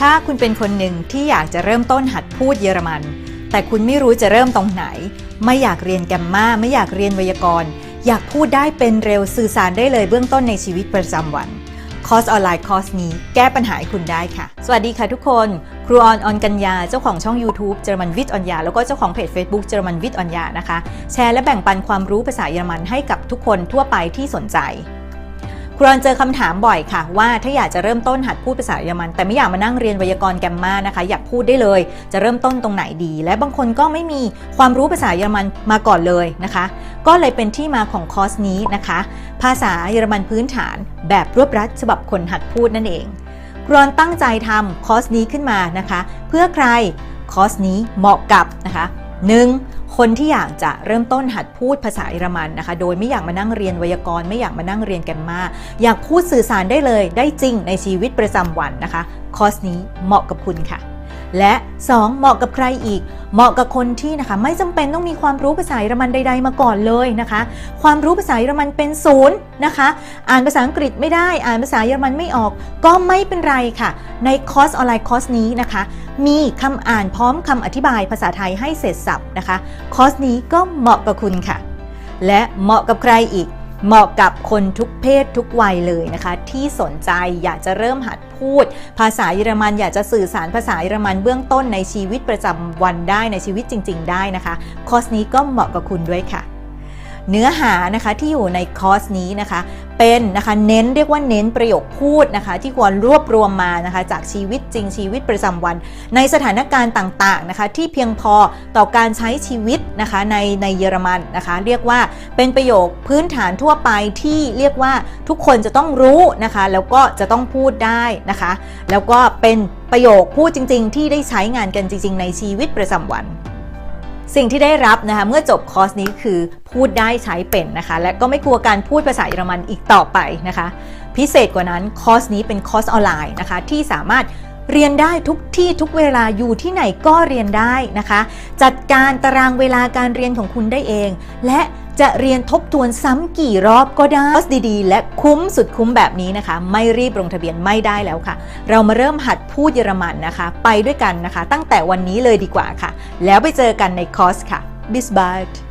ถ้าคุณเป็นคนหนึ่งที่อยากจะเริ่มต้นหัดพูดเยอรมัน แต่คุณไม่รู้จะเริ่มตรงไหน ไม่อยากเรียนแกมมาไม่อยากเรียนไวยากรณ์ อยากพูดได้เป็นเร็วสื่อสารได้เลยเบื้องต้นในชีวิตประจำวันคอร์สออนไลน์คอร์สนี้แก้ปัญหาให้คุณได้ค่ะ สวัสดีค่ะทุกคน ครูออนออนกัญญา เจ้าของช่อง YouTube เยอรมันวิทย์ออนยา แล้วก็เจ้าของเพจ Facebook เยอรมันวิทย์ออนยานะคะ แชร์และแบ่งปันความรู้ภาษาเยอรมันให้กับทุกคนทั่วไปที่สนใจ ครูออนเจอคำถามบ่อยค่ะ ว่าถ้าอยากจะเริ่มต้นหัดพูดภาษาเยอรมัน แต่ไม่อยากมานั่งเรียนไวยากรณ์แกมมานะคะ อยากพูดได้เลย จะเริ่มต้นตรงไหนดี และบางคนก็ไม่มีความรู้ภาษาเยอรมันมาก่อนเลยนะคะ ก็เลยเป็นที่มาของคอร์สนี้นะคะ ภาษาเยอรมันพื้นฐาน แบบรวบรัดฉบับคนหัดพูดนั่นเองครูอนตั้งใจทำคอร์สนี้ขึ้นมานะคะ เพื่อใครคอร์สนี้เหมาะกับนะคะ 1. คนที่อยากจะเริ่มต้นหัดพูดภาษาเยอรมันนะคะ โดยไม่อยากมานั่งเรียนไวยากรณ์ไม่อยากมานั่งเรียนแกมมาอยากพูดสื่อสารได้เลยได้จริงในชีวิตประจำวันนะคะ คอร์สนี้เหมาะกับคุณค่ะ และ 2. เหมาะกับใครอีก เหมาะกับคนที่นะคะ ไม่จำเป็นต้องมีความรู้ภาษาเยอรมันใด ๆ มาก่อนเลยนะคะ ความรู้ภาษาเยอรมันเป็นศูนย์นะคะ อ่านภาษาอังกฤษไม่ได้อ่านภาษาเยอรมันไม่ออก ก็ไม่เป็นไรค่ะ ในคอร์สออนไลน์คอร์สนี้นะคะ มีคำอ่านพร้อมคำอธิบายภาษาไทยให้เสร็จสับนะคะ คอร์สนี้ก็เหมาะกับคุณค่ะ และเหมาะกับใครอีก เหมาะกับคนทุกเพศทุกวัยเลยนะคะ ที่สนใจอยากจะเริ่มหัดพูด ภาษาเยอรมันอยากจะสื่อสารภาษาเยอรมันเบื้องต้นในชีวิตประจำวันได้ในชีวิตจริง ๆ ได้นะคะ คอร์สนี้ก็เหมาะกับคุณด้วยค่ะ เนื้อหานะคะที่อยู่ในคอร์สนี้นะคะเป็นนะคะเน้นเรียกว่าเน้นประโยคพูดนะคะ ที่ควรรวบรวมมานะคะ จากชีวิตจริงชีวิตประจำวัน ในสถานการณ์ต่างๆนะคะ ที่เพียงพอต่อการใช้ชีวิตนะคะในในเยอรมันนะคะ เรียกว่าเป็นประโยคพื้นฐานทั่วไปที่เรียกว่าทุกคนจะต้องรู้นะคะ แล้วก็จะต้องพูดได้นะคะ แล้วก็เป็นประโยคพูดจริง ๆ ที่ได้ใช้งานกันจริง ๆ ในชีวิตประจำวัน สิ่งที่ได้รับนะคะเมื่อจบคอร์สนี้คือพูดได้ใช้เป็นนะคะ และก็ไม่กลัวการพูดภาษาเยอรมันอีกต่อไปนะคะ พิเศษกว่านั้นคอร์สนี้เป็นคอร์สออนไลน์นะคะที่สามารถ เรียนได้ทุกที่ทุกเวลาอยู่ที่ไหนก็เรียนได้นะคะ จัดการตารางเวลาการเรียนของคุณได้เอง และจะเรียนทบทวนซ้ำกี่รอบก็ได้คอร์สดีๆ และคุ้มสุดคุ้มแบบนี้นะคะ ไม่รีบลงทะเบียนไม่ได้แล้วค่ะ เรามาเริ่มหัดพูดเยอรมันนะคะ ไปด้วยกันนะคะ ตั้งแต่วันนี้เลยดีกว่าค่ะ แล้วไปเจอกันในคอร์สค่ะ bis bald